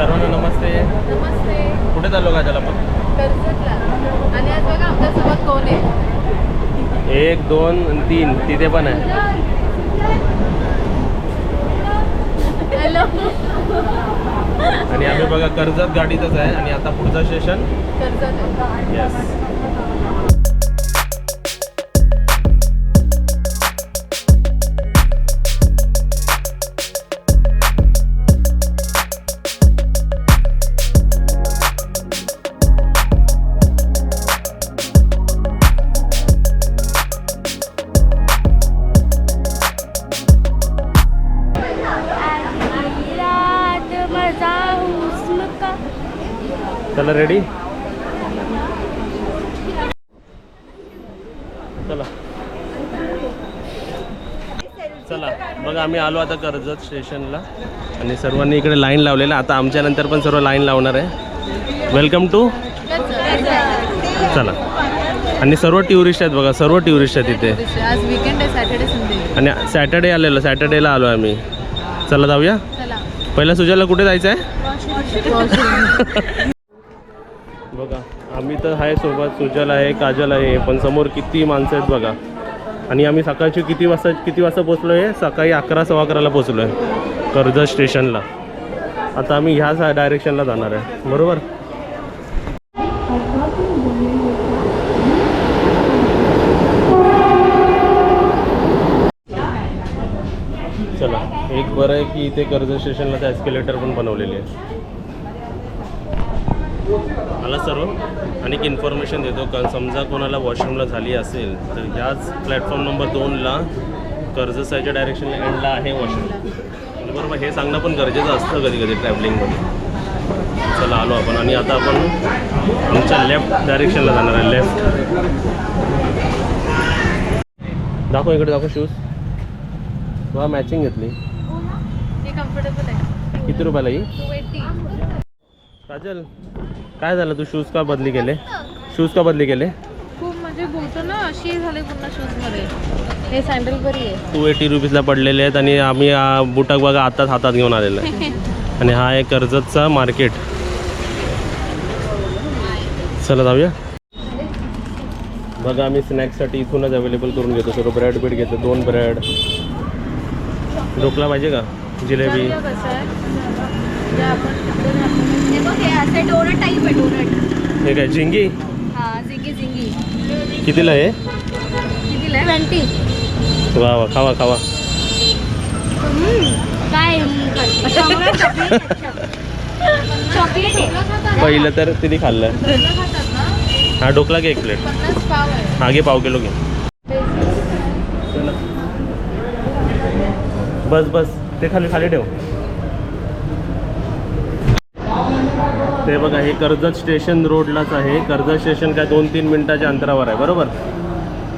सर्वांना नमस्ते. नमस्ते. कुठे चाललो का आपण कर्जतला. आणि आज बघा आमच्यासोबत कोण आहे? एक दोन तीन. तिथे पण आहे. हॅलो. आणि आम्ही बघा कर्जत गाडीतच आहे आणि आता पुढचं स्टेशन कर्जत. येस चला रेडी चला. चला बघा आम्ही आलो आता कर्जत स्टेशनला आणि सर्वांनी इकडे लाईन लावलेला. आता आमच्या नंतर पण सर्व लाईन लावणार आहे. वेलकम टू चला. आणि सर्व टुरिस्ट आहेत बघा सर्व टुरिस्ट आहेत इथे. आज विकेंड आहे सॅटर्डे संडे आणि सॅटर्डे आलेलो सॅटर्डेला आलो आम्ही. चला जाऊया? पहिला सुजाला कुठे जायचं आहे इथं तर आहे सोबत सुजल आहे काजल आहे पण समोर किती माणसं आहेत बघा. आणि आम्ही सकाळची किती वाजता किती वाजता पोचलो आहे सकाळी अकरा सव्वा अकराला पोचलो आहे कर्जत स्टेशनला. आता आम्ही ह्याच डायरेक्शनला जाणार आहे. बरोबर? चला एक बरं आहे की इथे कर्जत स्टेशनला त्या एस्केलेटर पण बनवलेली आहे. मला सर्व आणि एक इन्फॉर्मेशन देतो. कारण समजा कोणाला वॉशरूमला झाली असेल तर ह्याच प्लॅटफॉर्म नंबर दोनला कर्जसाच्या डायरेक्शनला एंडला आहे वॉशरूम म्हणजे बरोबर हे सांगणं पण गरजेचं असतं कधी कधी ट्रॅव्हलिंगमध्ये चला आलो आपण. आणि आता आपण आमच्या लेफ्ट डायरेक्शनला जाणार आहे. लेफ्ट दाखव इकडे दाखव शूज वा मॅचिंग घेतली. हे किती रुपयाला ही? काजल काय झालं तू? शूज का बदली केले? शूज का बदली केले? खूप म्हणजे बोलतो ना अशी झाले पुन्हा शूजमध्ये. हे सँडल बरी आहे. टू एटी रुपीजला पडलेले आहेत आणि आम्ही बुटाक बघा आताच हातात घेऊन आलेलो आहे. आणि हा आहे कर्जतचा मार्केट चला जाऊया. बघा आम्ही स्नॅक्ससाठी इथूनच अवेलेबल करून घेतो. सर्व ब्रेड बीड घेतो. दोन ब्रेड ढोकला पाहिजे का? जिलेबी. राहतो. हे असे डोनट टाईप आहे डोनट हे काय झिंगी? हा झिंगी झिंगी। कितीला आहे कितीला आहे ट्वेंटी वा वा खावा खावा। काय चॉकलेट आहे पहिलं तर तिने खाल्लं. हा ढोकला घे एक प्लेट हा घे पाव किलो घे. बस बस. ते खाली खाली ठेव. ते बघा हे कर्जत स्टेशन रोडलाच आहे. कर्जत स्टेशन काय दोन तीन मिनिटाच्या अंतरावर आहे बरोबर?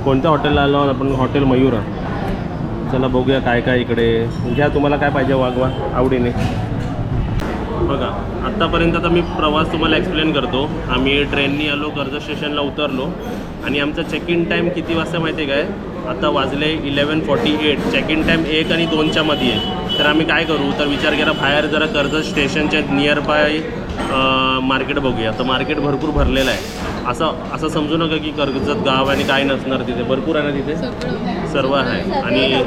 कोणत्या हॉटेलला आलो आपण? हॉटेल मयूरा. चला बघूया काय काय इकडे. घ्या तुम्हाला काय पाहिजे वागवा आवडीने. बघा आत्तापर्यंत आता मी प्रवास तुम्हाला एक्सप्लेन करतो. आम्ही ट्रेननी आलो कर्जत स्टेशनला उतरलो. आणि आमचा चेक इन टाईम किती वाजता माहिती आहे काय? आता वाजले eleven forty eight check in time एक आणि दोनच्या मध्ये आहे. तर आम्ही काय करू? तर विचार केला बाहेर जरा कर्जत स्टेशनच्या नियर बाय मार्केट बघूया. तर मार्केट भरपूर भरलेलं आहे. असं असं समजू नका की कर्जत गाव आणि काय नसणार तिथे. भरपूर आहे ना तिथे? सर्व आहे. आणि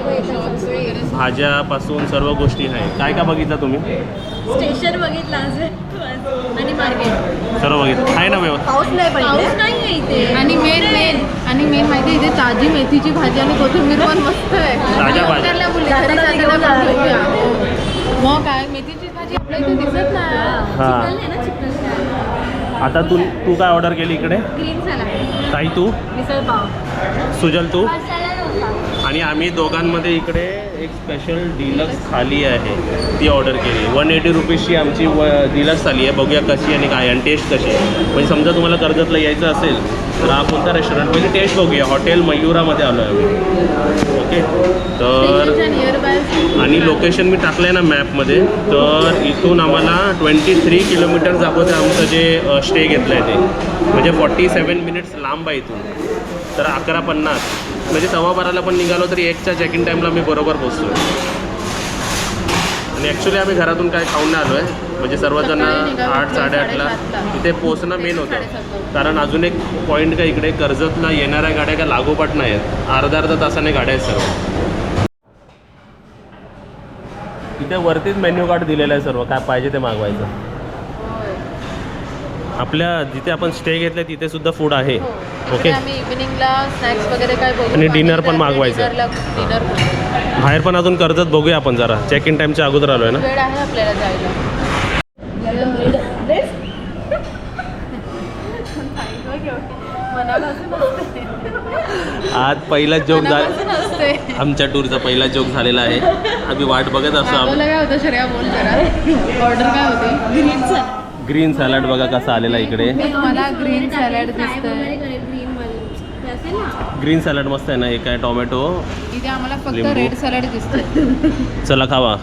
भाज्यापासून सर्व गोष्टी आहे. काय काय बघितलं तुम्ही? स्टेशन बघितलं आज आणि मार्केट. सर्व बघितलं. आहे ना व्यवस्थित पाऊस नाही इथे. आणि मेन मेन आणि मेन माहिती आहे इथे ताजी मेथीची भाजी आणि कोथिंबीर पण मस्त आहे. ताज्या भाज्या. घेऊया. मग काय? मेथीची भाजी आपल्या इथे दिसत नाही. हां. आता तू तू काय ऑर्डर केली इकडे? ताई तू? सुजल तू? आणि आम्ही दोघांमध्ये इकडे एक स्पेशल डिलक्स थाली आहे ती ऑर्डर केली. वन एटी रुपीजची आमची व डिलक्स थाली आहे. बघूया कशी आणि काय आणि टेस्ट कशी आहे. म्हणजे समजा तुम्हाला कर्जतला यायचं असेल तर हा कोणता रेस्टॉरंट म्हणजे टेस्ट बघूया. हॉटेल मयुरामध्ये आलो आहे ओके तर आणि लोकेशन मी टाकलं आहे ना मॅपमध्ये तर इथून आम्हाला ट्वेंटी थ्री किलोमीटर अगोदर आमचं जे स्टे घेतलं आहे ते. म्हणजे फॉर्टी सेवन मिनिट्स लांब आहे इथून. तर अकरा पन्नास. म्हणजे सव्वा बाराला पण निघालो तरी एकच्या चेक इन टाईमला मी बरोबर पोचतो आणि ॲक्च्युली आम्ही घरातून काय खाऊन नाही आलो आहे म्हणजे सर्वजण आठ साडेआठला. तिथे पोहोचणं मेन होतं. कारण अजून एक पॉईंट काय इकडे कर्जतला येणाऱ्या गाड्या काय लागोपाठ नाही आहेत. अर्धा अर्धा तासाने गाड्या आहेत सर्व. इथे वरतीच मेन्यू कार्ड दिलेलं आहे सर्व. काय पाहिजे ते मागवायचं. आपल्या जिथे आपण स्टे घेतलाय तिथे सुद्धा फूड आहे. ओके ओके आम्ही इव्हिनिंगला स्नॅक्स वगैरे काय बघू आणि dinner पण मागवायचं. डिनर बाहेर पण अजून कर्जत बघूया आपण जरा. चेक इन टाईमच्या अगोदर आलो आहे ना? वेळ आहे आपल्याला जायला. आज पहिला जोक झाला आमच्या टूरचा पहिला जोक झालेला आहे. आम्ही वाट बघत असतो. काय होतं? श्रेया बोल जरा. ऑर्डर काय होती? ग्रीन सॅलड बघा कसा आलेला इकडे. मला ग्रीन सॅलड दिसतंय. ग्रीन सॅलड मस्त आहे ना हे काय टोमॅटो. इथे आम्हाला फक्त लिंबू. रेड सॅलड दिसतंय. चला खावा.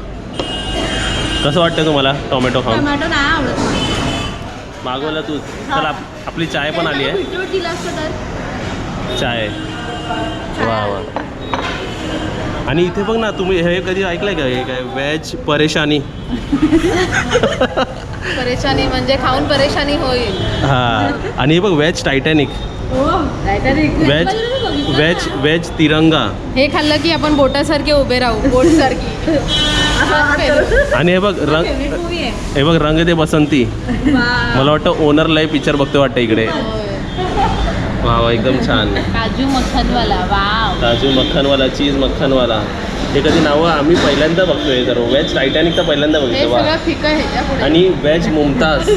कसं वाटतं तुम्हाला टोमॅटो खाऊन? टोमॅटो नाही आवडत मला. मागवलं तू. चला आप- आपली चाय पण आली आहे. चाय. वा वा. आणि इथे बघ ना तुम्ही हे कधी ऐकलंय का? हे काय व्हेज परेशानी. परेशानी म्हणजे खाऊन परेशानी होईल. हा आणि हे बघ veg Titanic veg veg veg Tiranga. हे खाल्लं की आपण बोटासारखे उभे राहू बोट सारखी आणि हे बघ रंग हे बघ रंग दे बसंती. मला वाटतं ओनर लाईव्ह पिक्चर बघतो वाटतं इकडे. वा वा एकदम छान. काजू मखनवाला वाव. काजू मक्खनवाला चीज मक्खनवाला. हे कधी नावं आम्ही पहिल्यांदा बघतोय तर व्हेज टायटॅनिक तर पहिल्यांदा हे बघितलं वा. सगळं फिकं आहे ह्याच्या पुढे आणि व्हेज मुमताज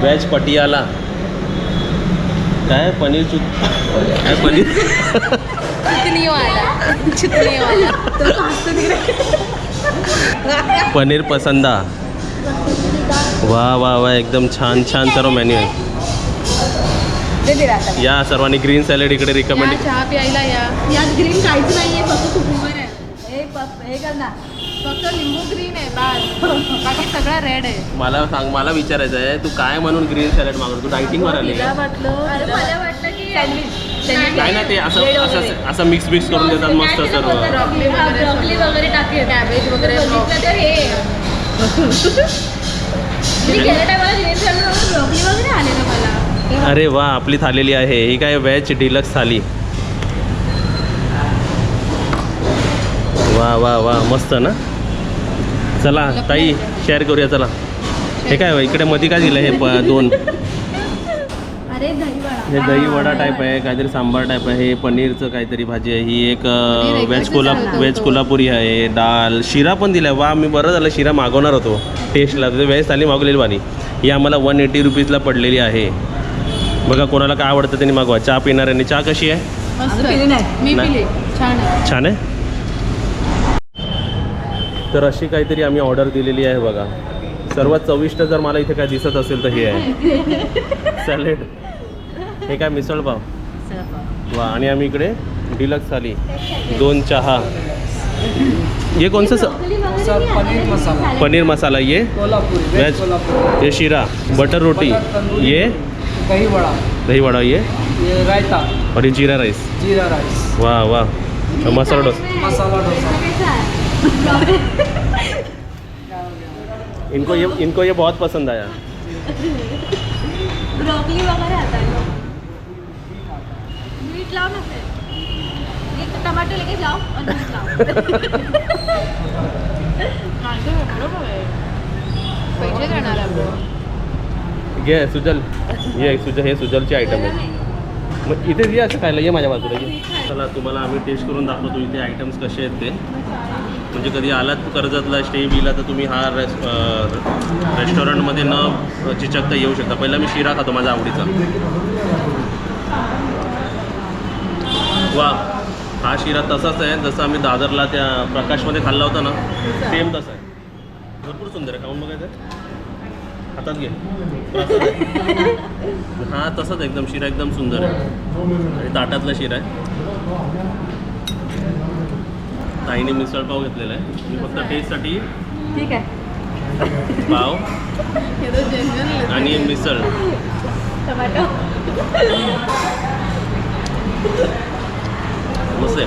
व्हेज पटियाला. काय? पनीर चुक काय पनीर? पनीर पसंदा. वा वा वा एकदम छान छान सर्व मेन्यू आहे. या सर्वांनी ग्रीन सॅलड इकडे रिकमेंड या चहा प्यायला या. यात ग्रीन काहीच नाहीये फक्त कुकुंबर हे पप- कर ना. फक्त लिंबू ग्रीन आहे बास. बाकी सगळं रेड आहे. मला सांग मला विचारायचं आहे तू काय म्हणून ग्रीन सॅलड मागवतो? तू डायटिंगवर आली तिला का? वाटलं अरे मला वाटलं की सँडविच काय ना ते असं असं असं मिक्स मिक्स करून देतात मस्त सर्व. ब्रॉकली वगैरे ब्रॉकली वगैरे टाकेल कॅबेज वगैरे बघितलं तर हे. मी गेल्या टायमाला ग्रीन सॅलड ब्रॉकली वगैरे आले ना मला. अरे वा आपली थालेली आहे. ही काय व्हेज डिलक्स थाली. वा वा वा मस्त ना? चला ताई शेअर करूया चला. हे काय बा, इकडे मध्ये काय दिलं हे दोन? अरे दही वडा हे दही वडा टाईप आहे काहीतरी सांबार टाईप आहे हे पनीरचं काहीतरी भाजी आहे ही एक व्हेज कोल्हा व्हेज? कोल्हापुरी आहे डाल शिरा पण दिला वा मी बरं झालं शिरा मागवणार होतो. टेस्टला तर व्हेज थाली मागवलेली वाली ही आम्हाला वन एटी रुपीजला पडलेली आहे. बघा कोणाला काय आवडतं त्यांनी मागवा. चहा पिणाऱ्यांनी चहा कशी आहे. छान आहे? तर अशी काहीतरी आम्ही ऑर्डर दिलेली आहे बघा. सर्वात चविष्ट जर मला इथे काय दिसत असेल तर हे आहे. सॅलेड हे काय मिसळ पाव? वा आणि आम्ही इकडे डिलक्स थाली. दोन चहा. ये कौन सा स- सर पनीर मसाला. पनीर मसाला ये. कोल्हापुरी वेज ये शीरा बटर रोटी ये. दही वड़ा दही वड़ा ये. ये रायता. और ये जीरा राइस. जीरा राइस. वाह वाह मसाला डोसा मसाला डोसा. इनको ये इनको ये बहुत पसंद आया। ब्रॉकली वगैरे आता मीठ लाव ना फिर। एक टमाटर लेके जाओ और मीठ लाओ। बरोबर आहे पैसे देणार आपण घे सुजल। ये सुजल हे। सुजलचे आयटम आहे मग इथे ये असं खायला ये। माझ्या बाजूला ये चला तुम्हाला आम्ही टेस्ट करून दाखवतो इथे आयटम्स कसे आहेत ते. म्हणजे कधी आलात कर्जतला स्टे बिला तर तुम्ही हा रेस रेस्टॉरंटमध्ये न चिचकता येऊ शकता. पहिला मी शिरा खातो माझ्या आवडीचा. वा हा शिरा तसाच आहे जसं आम्ही दादरला त्या प्रकाशमध्ये खाल्ला होता ना सेम तसा आहे. भरपूर सुंदर आहे. खाऊन बघायचं हातात घे. तसाच आहे. हा तसाच एकदम शिरा एकदम सुंदर आहे. आणि ताटातला शिरा आहे. ताईने मिसळ पाव घेतलेला आहे. मी फक्त टेस्टसाठी ठीक आहे. पाव आणि मिसळ. टमाटो. मस्त आहे.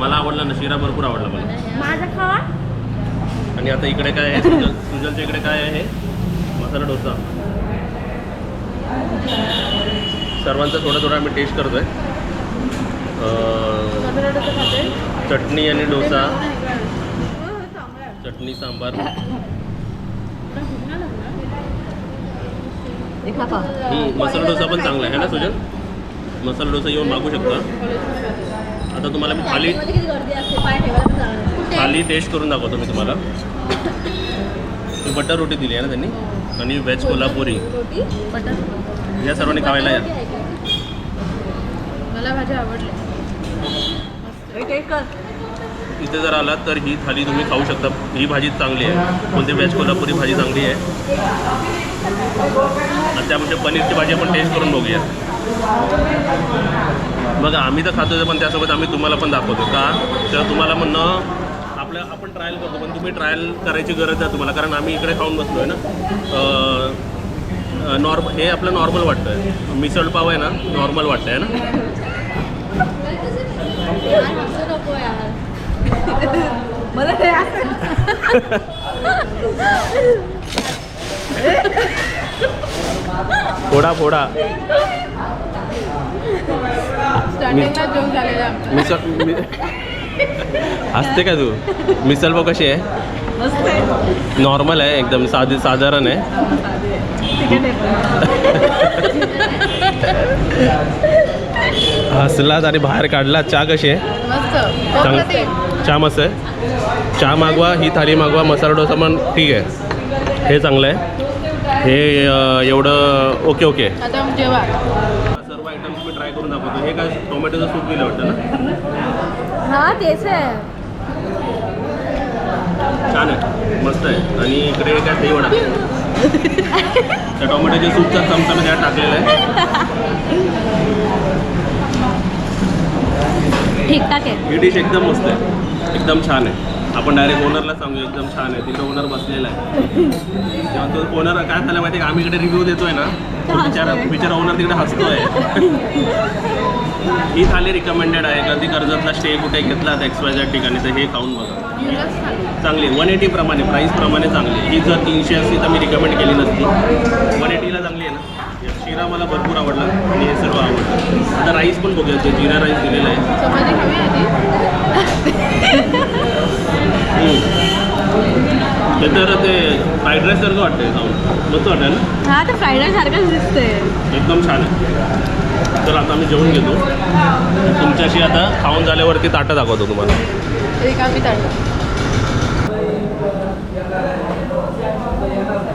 मला आवडला ना शिरा भरपूर आवडला मला. माझा खावा? आणि आता इकडे काय आहे? सुजल सुजलच्या इकडे काय आहे? मसाला डोसा. सर्वांचा थोडा थोडा आम्ही टेस्ट करतोय. चटणी आणि डोसा. चटणी सांबार. मसाला डोसा पण चांगला आहे ना सुजल मसाला डोसा येऊन मागू शकता. आता तुम्हाला मी थाली. थाली टेस्ट करून दाखवतो मी तुम्हाला. बटर रोटी दिली आहे ना त्यांनी? आणि व्हेज कोल्हापुरी. या सर्वांनी खावायला या. मला भाजी आवडली. इथे जर आलात तर ही थाली तुम्ही खाऊ शकता. ही भाजी चांगली आहे. कोणती? वेज कोल्हापुरी भाजी चांगली आहे. आणि पनीरची भाजी आपण टेस्ट करून बघूया. बघा आम्ही तर खातो पण त्यासोबत आम्ही तुम्हाला पण दाखवतो का? तर तुम्हाला म्हणणं आपल्या आपण ट्रायल करतो पण तुम्ही ट्रायल करायची गरज आहे तुम्हाला. कारण आम्ही इकडे खाऊन बसलो आहे ना नॉर्मल हे आपलं नॉर्मल वाटतं आहे मिसळ पाव आहे ना नॉर्मल वाटतं आहे ना? मला ते फोडा फोडा. स्टार्टिंगला जोक झालेला आमचा. मिसळ मी हसते का तू? मिसळ पाव कशी आहे. नॉर्मल आहे. एकदम साधी साधारण आहे. हसलात आणि बाहेर काढला चहा कशी आहे? चांग. चहा मस्त आहे. चहा मागवा ही थाली मागवा मसाला डोसा पण ठीक आहे. हे चांगलं आहे. हे एवढं ओके ओके. सर्व आयटम्स मी ट्राय करून दाखवतो. हे काय टोमॅटोचं सूप दिलं वाटतं ना? हा तेच आहे. छान आहे. मस्त आहे. आणि इकडे काय दही वडा. त्या टोमॅटोच्या सूपचा चमचा मी त्यात टाकलेला आहे. ठीकठाक आहे. ही डिश एकदम मस्त आहे. एकदम छान आहे. आपण डायरेक्ट ओनरला सांगू एकदम छान आहे. तिकडे ओनर बसलेला आहे. जेव्हा तो ओनर काय झालं माहिती आहे का? आम्ही इकडे रिव्ह्यू देतोय ना तो बिचारा बिचारा ओनर तिकडे हसतोय. ही थाली रिकमेंडेड आहे कधी कर्जतला स्टे कुठे घेतला एक्स वाय झेड ठिकाणी तर हे खाऊन बघा. चांगली वन एटी प्रमाणे प्राईस प्रमाणे चांगली ही जर तीनशे असती तर मी रिकमेंड केली नसती. वन एटीला चांगली आहे ना? शिरा मला भरपूर आवडला आणि हे सर्व आवडलं. आता राईस पण बघूया ते जिरा राईस दिलेला आहे. तर ते फ्राईड राईस सारखं वाटतंय जाऊन मस्त वाटतं ना? हा तर फ्राईड राईस सारखंच दिसतंय. एकदम छान आहे. तर आता आम्ही जेवण घेतो. तुमच्याशी आता खाऊन झाल्यावरती ताटं दाखवतो तुम्हाला. रिकामी ताट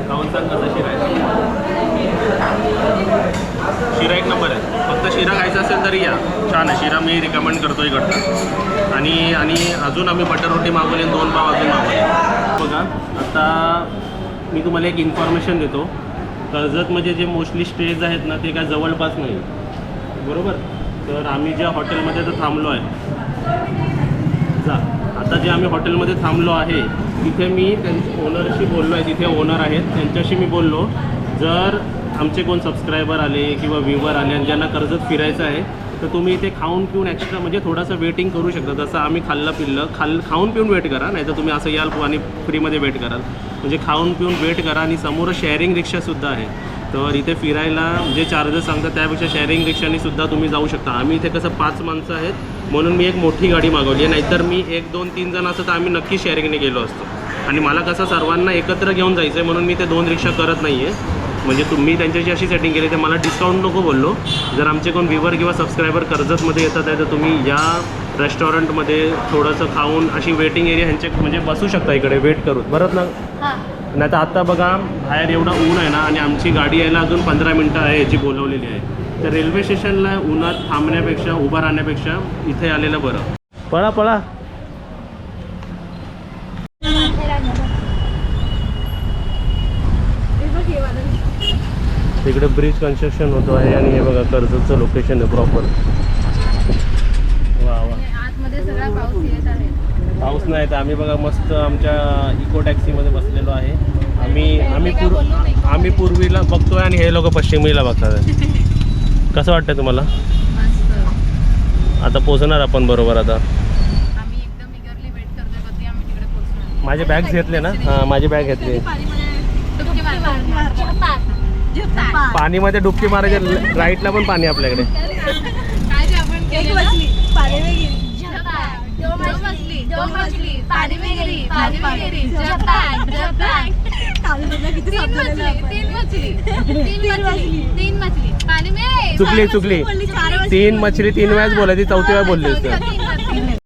खाऊन सांग कसा शिरा आहे शिरा एक नंबर आहे फक्त शिरा खायचा असेल तरी या छान आहे शिरा मी रिकमेंड करतो इकडचा आणि आणि अजून आम्ही बटर रोटी मागवली आणि दोन पाव अजून मागवले. बघा आता मी तुम्हाला एक इन्फॉर्मेशन देतो. कर्जतमध्ये जे मोस्टली स्टेज आहेत ना ते काय जवळपास नाही. बरोबर? तर आम्ही ज्या हॉटेलमध्ये तर थांबलो आहे जा. आता जे आम्ही हॉटेलमध्ये थांबलो आहे तिथे मी त्यांच्या ओनरशी बोललो आहे. तिथे ओनर आहेत. त्यांच्याशी मी बोललो. जर आमचे कोण सबस्क्रायबर आले किंवा व्ह्यूवर आले आणि ज्यांना कर्जत फिरायचं आहे तर तुम्ही इथे खाऊन पिऊन एक्स्ट्रा म्हणजे थोडंसं वेटिंग करू शकता. जसं आम्ही खाल्लं पिल्लं खाल खाऊन पिऊन वेट करा. नाही तर तुम्ही असं याल आणि फ्रीमध्ये वेट कराल. म्हणजे खाऊन पिऊन वेट करा आणि समोर शेअरिंग रिक्षासुद्धा आहे. तर इथे फिरायला जे चार्जेस सांगतात त्यापेक्षा शेअरिंग रिक्षानी सुद्धा तुम्ही जाऊ शकता. आम्ही इथे कसं पाच माणसं आहेत म्हणून मी एक मोठी गाडी मागवली आहे. नाहीतर मी एक दोन तीन जण असं तर आम्ही नक्की शेअरिंगने गेलो असतो. आणि मला कसं सर्वांना एकत्र घेऊन जायचं आहे म्हणून मी ते दोन रिक्षा करत नाही आहे म्हणजे तुम्ही त्यांच्याशी अशी सेटिंग केली तर मला डिस्काउंट नको बोललो. जर आमचे कोण व्ह्युवर किंवा सबस्क्रायबर कर्जतमध्ये येतात आहे तर तुम्ही या रेस्टॉरंटमध्ये थोडंसं खाऊन अशी वेटिंग एरिया ह्यांचे म्हणजे बसू शकता इकडे वेट करून. बरं ना? हा. नाही तर आत्ता बघा बाहेर एवढा ऊन आहे ना आणि आमची गाडी यायला अजून पंधरा मिनटं आहे याची बोलवलेली आहे. तर रेल्वे स्टेशनला उन्हात थांबण्यापेक्षा उभं राहण्यापेक्षा इथे आलेलं बरं. पळा पळा. तिकडे ब्रिज कन्स्ट्रक्शन होतो आहे आणि हे बघा कर्जतचं लोकेशन आहे प्रॉपर वा वा पाऊस नाही तर आम्ही बघा मस्त आमच्या इको टॅक्सीमध्ये बसलेलो आहे आम्ही आम्ही पूर्व आम्ही पूर्वीला बघतोय आणि हे लोक पश्चिमीला बघतात कसं वाटतं तुम्हाला आता पोचणार आपण बरोबर आता माझे बॅग घेतले ना हां माझी बॅग घेतली पाणीमध्ये डुबकी मारायचे राईटला पण पाणी आपल्याकडे. काय ते आपण केलं ना? झपाक. दोन मछली दोन मछली पानी में गिरी पानी में गिरी झपाक झपाक तीन मछली तीन मछली तीन मछली तीन मछली पानी में चुकली चुकली तीन मछली तीन वेळाच बोलायची चौथी वेळा बोलली होती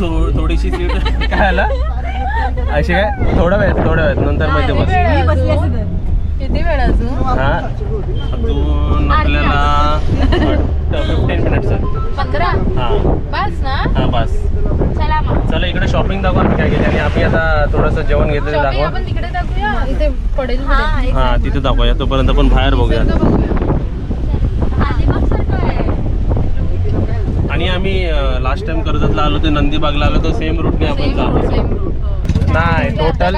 थोडीशी सीट. काय आला अशी काय? थोडा वेळ थोडा वेळ नंतर माहिती बस. किती वेळ अजून? हा? अजून आपल्याला फिफ्टीन मिनिट्स पंधरा? हा. बस ना? हा बस. चला मग. चला इकडे शॉपिंग दाखवा आम्ही काय केली आणि आम्ही आता थोडंसं जेवण घेतलं ते दाखवा. आपण तिकडे दाखवूया? इथे पडेल हा पुढे. हा तिथे दाखवूया. तोपर्यंत आपण बाहेर बघूया. तो आणि आम्ही लास्ट टाइम कर्जतला आलो ते नंदीबागला आलो तर सेम रूटने आपण Same नाही म्हणजे टोटल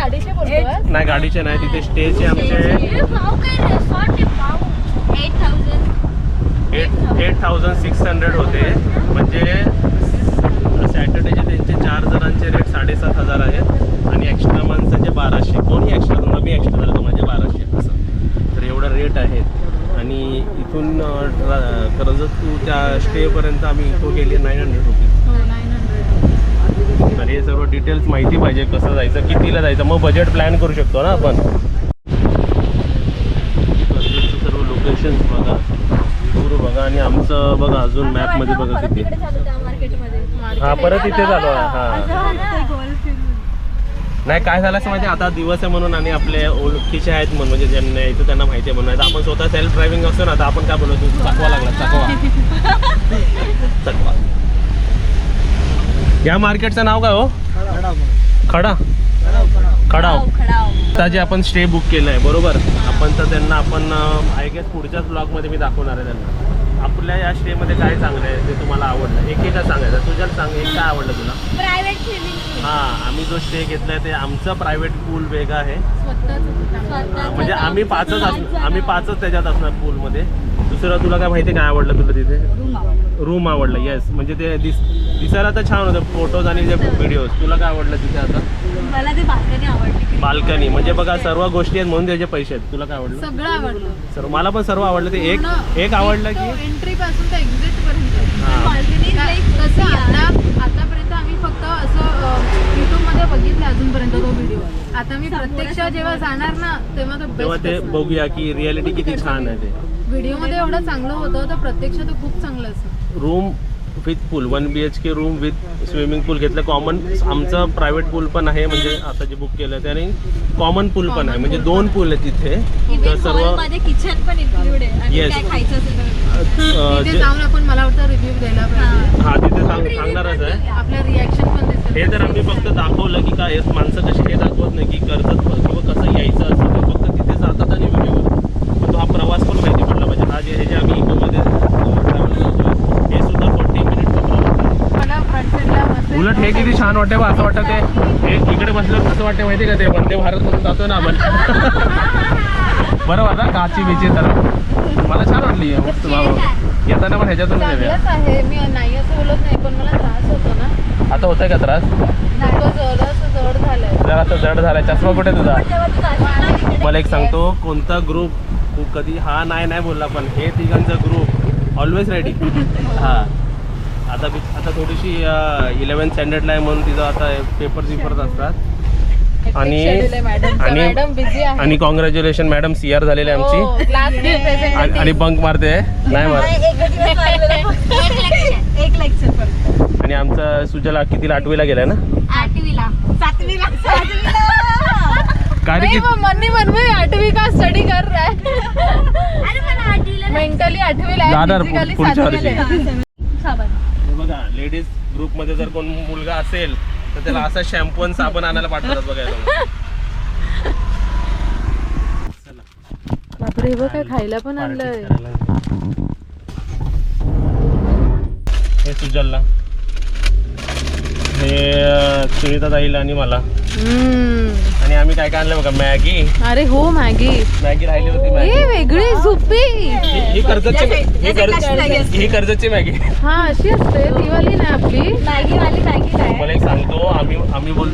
नाही गाडीचे नाही तिथे स्टेचे आमचे हे भाव काय resort आहे भाव. 8,000. Eight eight thousand six hundred होते म्हणजे सॅटर्डेचे त्यांचे चार जणांचे रेट साडेसात हजार आहेत आणि एक्स्ट्रा माणसाचे बाराशे कोणी एक्स्ट्रा समजा मी एक्स्ट्रा झालं तर माझे बाराशे असं तर एवढा रेट आहेत आणि इथून कर्जत टू त्या स्टेपर्यंत आम्ही इथं गेली नाईन हंड्रेड रुपीज हो, 900. तर हे सर्व डिटेल्स माहिती पाहिजे कसं जायचं कितीला जायचं. मग बजेट प्लॅन करू शकतो ना आपण. सर्व लोकेशन्स बघा. टूर बघा आणि आमचं बघा अजून मॅपमध्ये बघा किती. हा परत इथे झालो हा. नाही काय झालं असं माहिती आता दिवस आहे म्हणून आणि आपले ओळखीचे आहेत म्हणून म्हणजे ज्यांना इथं त्यांना माहिती आहे म्हणून. आता आपण स्वतः सेल्फ ड्रायव्हिंग असतो ना तर आपण काय बोलतो चकवा लागला चकवा चकवा या मार्केटचं नाव काय हो? खडा. खडाव. खडाव आता जे आपण स्टे बुक केलं आहे बरोबर? आपण तर त्यांना आपण आय गेस पुढच्याच ब्लॉगमध्ये मी दाखवणार आहे त्यांना. आपल्या या स्टेमध्ये काय चांगलं आहे ते तुम्हाला आवडलं? एकेका सांगायचं. तुझ्या सांग एक काय आवडलं तुला? हां आम्ही जो स्टे घेतलाय ते आमचं प्रायव्हेट पूल वेगळा आहे. म्हणजे आम्ही पाचच. आम्ही पाचच त्याच्यात असणार पूलमध्ये दुसरं तुला काय माहिती काय आवडलं तुला तिथे. रूम आवडलं. येस म्हणजे ते दिस दिसायला तर छान होतं फोटोज आणि जे व्हिडिओज तुला काय आवडलं तिथे आता? मला ते बाल्कनी आवडली. बाल्कनी. म्हणजे बघा सर्व गोष्टी आहेत म्हणून त्याचे पैसे आहेत. तुला काय आवडलं? सगळं आवडलं. सर्व मला पण सर्व आवडलं. ते एक एक आवडलं की एंट्री पासून ते एक्झिट पर्यंत. हां. बाल्कनी काय- कसं आता आतापर्यंत आम्ही फक्त असं युट्यूबमध्ये बघितलं अजूनपर्यंत तो व्हिडिओ आता मी प्रत्यक्ष जेव्हा जाणार ना तेव्हा तो तेव्हा ते बघूया की रियालिटी किती छान आहे ते. व्हिडिओमध्ये एवढं चांगलं होतं तर प्रत्यक्ष ते खूप चांगलं असं. Room with pool one B H K room with swimming pool घेतलं. कॉमन आमचं प्रायव्हेट पूल पण आहे म्हणजे आता जे बुक केलं ते आणि कॉमन पूल पण आहे. म्हणजे दोन पूल आहे तिथे. तर सर्व किचन पण इन्क्लूड आहे. तर. जे- जाऊन आपण मला वाटतं रिव्ह्यू द्यायला पाहिजे. हा तिथे सांग सांगणारच आहे. आपलं रिॲक्शन पण हे तर आम्ही फक्त दाखवलं की काय माणसं कशी हे दाखवत नाही की कर्जत किंवा कसं यायचं असं फक्त तिथे जातात आणि व्हिडिओ पण तो हा प्रवास पण माहिती पडला पाहिजे हा जे हे जे आम्ही इकोमध्ये हे सुद्धा फोर्टी मस्त उलट हे किती छान वाटते बा असं वाटतं ते. हे इकडे बसल्यावर कसं वाटते माहिती का ते? वंदे भारत म्हणून जातो ना आपण. बरोबर ना काची बिची तर. मला छान वाटली आहे. मस्त बाबा येताना पण ह्याच्यातून मी नाही असं बोलत नाही पण मला त्रास होतो ना. आता होतंय का त्रास? जरासं जड झालंय. जरा आता जड झालाय. चष्मा कुठे तुझा? मला एक सांगतो कोणता ग्रुप कधी हा नाही नाही बोलला पण हे तिघांचा ग्रुप ऑलवेज रेडी हा. आता बी- आता थोडीशी इलेव्हन्थ स्टँडर्डला आहे म्हणून तिथं आता पेपर बिपर्स असतात. आणि- मॅडम आणि- मॅडम बिझी आहे. आणि कॉंग्रॅच्युलेशन मॅडम सी आर झालेले आहे आमची. क्लास आणि- आणि बंक मारते नाही मार एक लेक्चर पण आणि आमचा सुजला कितीला आठवीला गेलाय ना? आठवीला. सातवीला. काय रे नहीं वो मन्नी मन में आठवीं का स्टडी कर रहा है? मेंटली जाणार पुढच्या वर्षी. हे बघा लेडीज ग्रुपमध्ये जर कोण मुलगा असेल तर त्याला असा शॅम्पू आणि साबण आणायला पाठवतात बघायला. बापरे हे बघ काय खायला पण आणलंय. हे सुजलला. हे सुनीता ताईला आणि मला. हम्म. आणि आम्ही काय काय आणलं बघा? मॅगी. अरे हो मॅगी. मॅगी राहिली होती मॅगी. वेगळी झुप्पी ही- कर्जतची ही कर्ज ही कर्जतची मॅगी. हा अशी असते. ती वाली नाही आपली. मॅगी वाली मॅगी काय? मला एक सांगतो आम्ही आम्ही बोल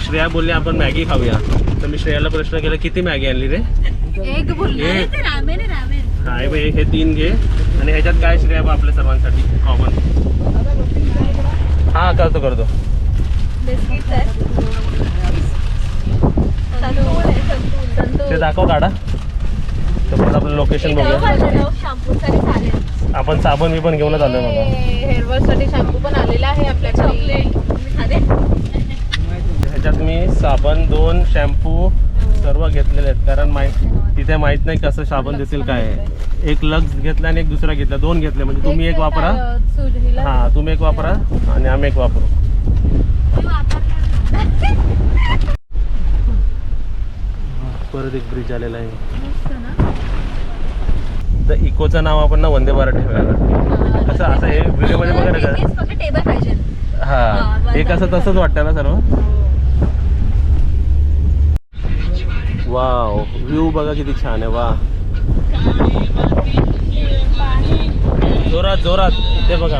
श्रेया बोलली आपण मॅगी खाऊया. तर मी श्रेयाला प्रश्न केला किती मॅगी आणली रे? एक बोलली. रामेन रामेन हा हे बघ, हे तीन घे. आणि ह्याच्यात काय श्रेया बा आपल्या सर्वांसाठी? कॉमन हा करतो करतो. बिस्किट आहे संतूर आहे संतूर ते दाखव काढा. तर परत आपलं लोकेशन बघूया. शॅम्पूसाठी चालेल आपण साबण बी पण घेऊनच आलोय बघा. साठी शॅम्पू पण आलेला आहे आपल्याकडे. ह्याच्यात मी साबण दोन शॅम्पू सर्व घेतलेले आहेत. कारण माहीत तिथे माहीत नाही कसं साबण देतील काय. एक लक्स घेतला आणि एक दुसरा घेतला. दोन घेतले. म्हणजे तुम्ही एक वापरा. हा तुम्ही एक वापरा आणि आम्ही एक वापरू. परत एक ब्रिज आलेला आहे. तर इकोचं नाव आपण ना वंदे भारत ठेवायला कसं असं हे व्हिडिओमध्ये बघा ना टेबल पाहिजे. हा हे कसं तसंच वाटतं ना सर्व? वाव व्ह्यू बघा किती छान आहे वा. जोरात जोरात. ते बघा.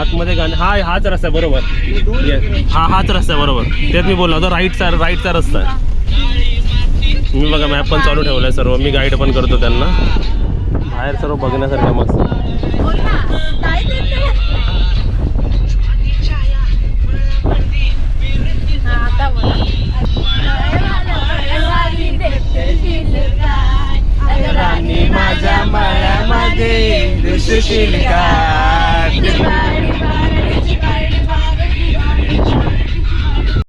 आतमध्ये गाणे हा हाच रस्ता आहे बरोबर. हा हाच रस्ता आहे बरोबर. तेच मी बोललो होतो राईटचा राईटचा रस्ता आहे. मी बघा मॅप पण चालू ठेवलाय सर्व. मी गाईड पण करतो त्यांना. बाहेर सर्व बघण्यासारखं आहे मस्त राणी माझ्या मळ्यामध्ये सुशील का